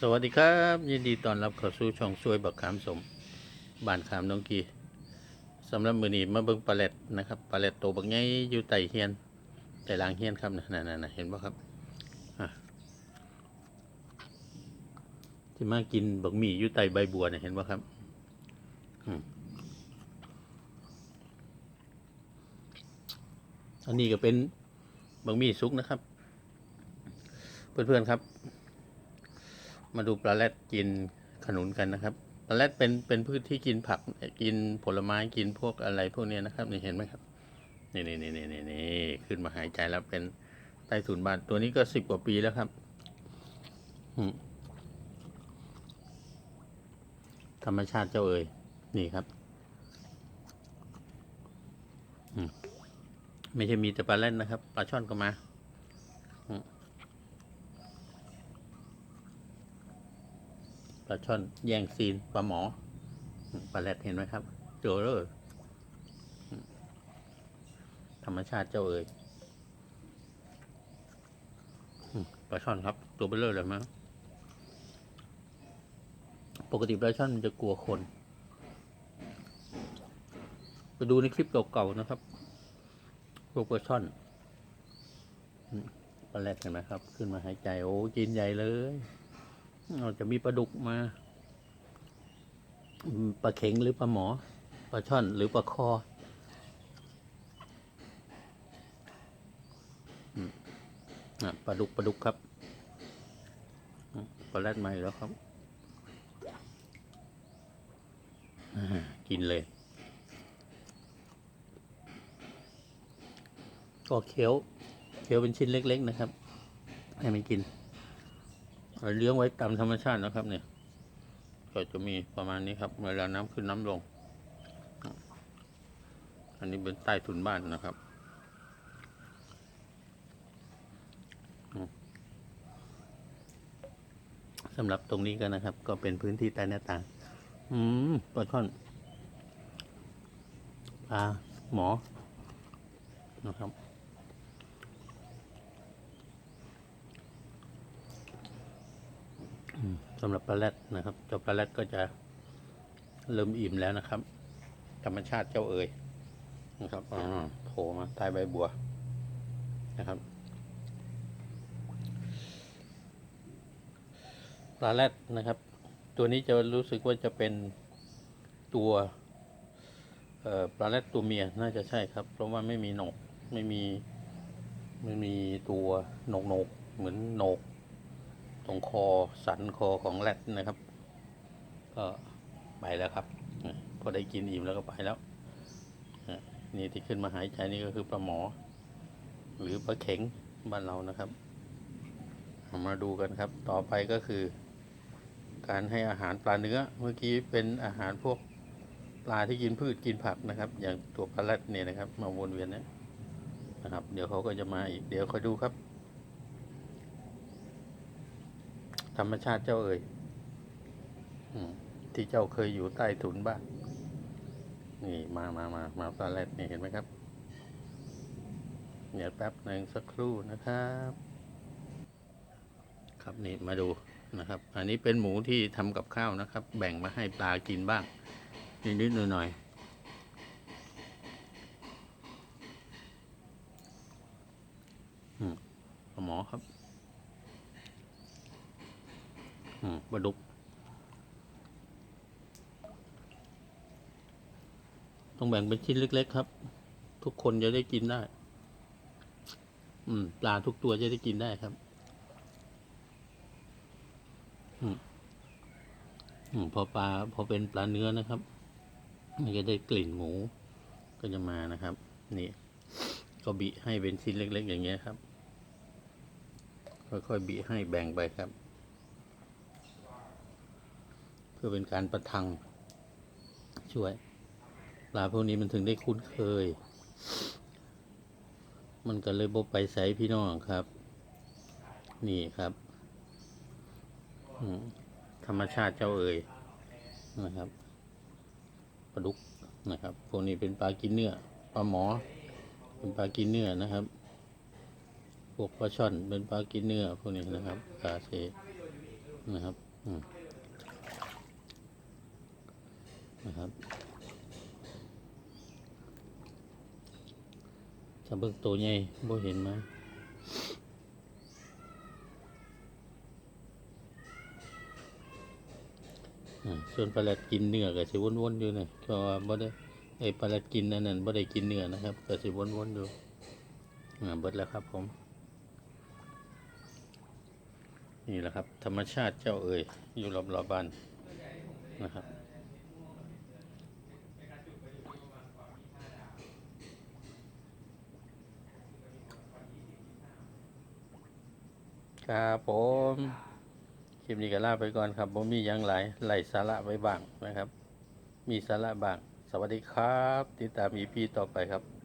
สวัสดีครับ ยินดีต้อนรับเข้าสู่ช่องช่วยบักขามสมบ้านขามน้องกีสำหรับมือนี้มาเบิ่งปลาแรดนะครับปลาแรดโตบักใหญ่อยู่ใต้เฮียนใต้ลางเฮียนครับนะนั่นๆๆเห็นบ่ครับอะที่มากินบักหมี่อยู่ใต้ใบบัวเนี่ยเห็นบ่ครับอันนี้ก็เป็นบักหมี่ซุกนะครับ เพื่อนๆครับ มาดูปลาแรดกินขนุนกันนะครับปลาแรดเป็นเป็นพืชที่กินผักกินผลไม้กินพวกอะไรพวกนี้นะครับนี่เห็นไหมครับนี่นี่นี่นี่นี่นี่ขึ้นมาหายใจแล้วเป็นใต้ถุนบ้านตัวนี้ก็สิบกว่าปีแล้วครับธรรมชาติเจ้าเอ๋ยนี่ครับไม่ใช่มีแต่ปลาแรดนะครับปลาช่อนก็มา ปลาช่อนแย่งซีนปลาหมอปลาแรดเห็นไหมครับเจอเลยอืมธรรมชาติเจ้าเอ๋ยปลาช่อนครับ ตัวเบลเลอร์เลยมั้งปกติปลาช่อนมันจะกลัวคนไปดูในคลิปเก่าๆนะครับพวกปลาช่อนปลาแรดเห็นไหมครับ ขึ้นมาหายใจโอ้กินใหญ่เลย เราจะมีปลาดุกมาปลาเข็งหรือปลาหมอปลาช่อนหรือปลาคอปลาดุกปลาดุกครับปลาแรดมาอีกแล้วครับกินเลย ก็เคี้ยวเคี้ยวเป็นชิ้นเล็ก ๆ นะครับ ให้มันกิน เราเลี้ยงไว้ตามธรรมชาตินะครับเนี่ยก็จะมีประมาณนี้ครับ เวลาน้ำขึ้นน้ำลง อันนี้เป็นใต้ถุนบ้านนะครับอืมสำหรับตรงนี้ก็นะครับ ก็เป็นพื้นที่ใต้หน้าต่าง อืมปลาช่อนปลาหมอนะครับ อืม สำหรับปลาแรดนะครับเจ้าปลาแรดก็จะเริ่มอิ่มแล้วนะครับ ธรรมชาติเจ้าเอ๋ยนะครับอ่าโผล่มาใต้ใบบัวนะครับปลาแรดนะครับ ตัวนี้จะรู้สึกว่าจะเป็นตัวปลาแรดตัวเมียน่าจะใช่ครับ เพราะว่าไม่มีหนกไม่มีไม่มีตัวหนกหนกเหมือนหนก ตรงคอสันคอของแรดนะครับ ก็ไปแล้วครับ พอได้กินอิ่มแล้วก็ไปแล้ว นี่ที่ขึ้นมาหายใจนี่ก็คือปลาหมอ หรือปลาเข็งบ้านเรานะครับมาดูกันครับ ต่อไปก็คือ การให้อาหารปลาเนื้อ เมื่อกี้เป็นอาหารพวกปลาที่กินพืชกินผักนะครับ อย่างตัวปลาแรดเนี่ยนะครับ มาวนเวียนนี่ยนะครับ เดี๋ยวเขาก็จะมาอีก เดี๋ยวคอยดูครับ ธรรมชาติเจ้าเอ่ยที่เจ้าเคยอยู่ใต้ถุนบ้านนี่มามามามาปลาแรดนี่เห็นไหมครับเดี๋ยวแป๊บหนึ่งสักครู่นะครับ ครับนี่มาดูนะครับ อันนี้เป็นหมูที่ทำกับข้าวนะครับ แบ่งมาให้ปลากินบ้าง นิดๆหน่อยๆหมอครับ อืม ปลาดุก ต้องแบ่งเป็นชิ้นเล็ก ๆ ครับ ทุกคนจะได้กินได้ อืม ปลาทุกตัวจะได้กินได้ครับ อืมอืมพอปลาพอเป็นปลาเนื้อนะครับ มันจะได้กลิ่นหมูก็จะมานะครับ นี่ ก็บิให้เป็นชิ้นเล็ก ๆ อย่างเงี้ยครับ ค่อยๆบิให้แบ่งไปครับ เพื่อเป็นการประทัง ช่วยปลาพวกนี้มันถึงได้คุ้นเคย มันก็เลยบไปใส่พี่น้องครับ นี่ครับธรรมชาติเจ้าเอ๋ยนะครับปลาดุกนะครับ พวกนี้เป็นปลากินเนื้อปลาหมอ เป็นปลากินเนื้อนะครับ พวกปลาช่อนเป็นปลากินเนื้อพวกนี้นะครับปลาเซนะครับ อืม นะครับถ้าเบิ่งตัวใหญ่บ่เห็นไหมส่วนปลาแรดกินเนื้อก็สิวนๆอยู่นะเพราะว่าบ่ได้ไอ้ปลาแรดกินอันนั้นบ่ได้กินเนื้อนะครับก็สิวนๆอยู่อ่าเบิดแล้วครับผมนี่แหละครับ ธรรมชาติเจ้าเอ่ยอยู่รอบๆบบ้านนะครับ ครับผมคลิปนี้ก็ลาไปก่อนครับผมมียังหลายไหลสาระไว้บ้างนะครับ มีสาระบ้าง สวัสดีครับ ติดตามอีพีต่อไปครับ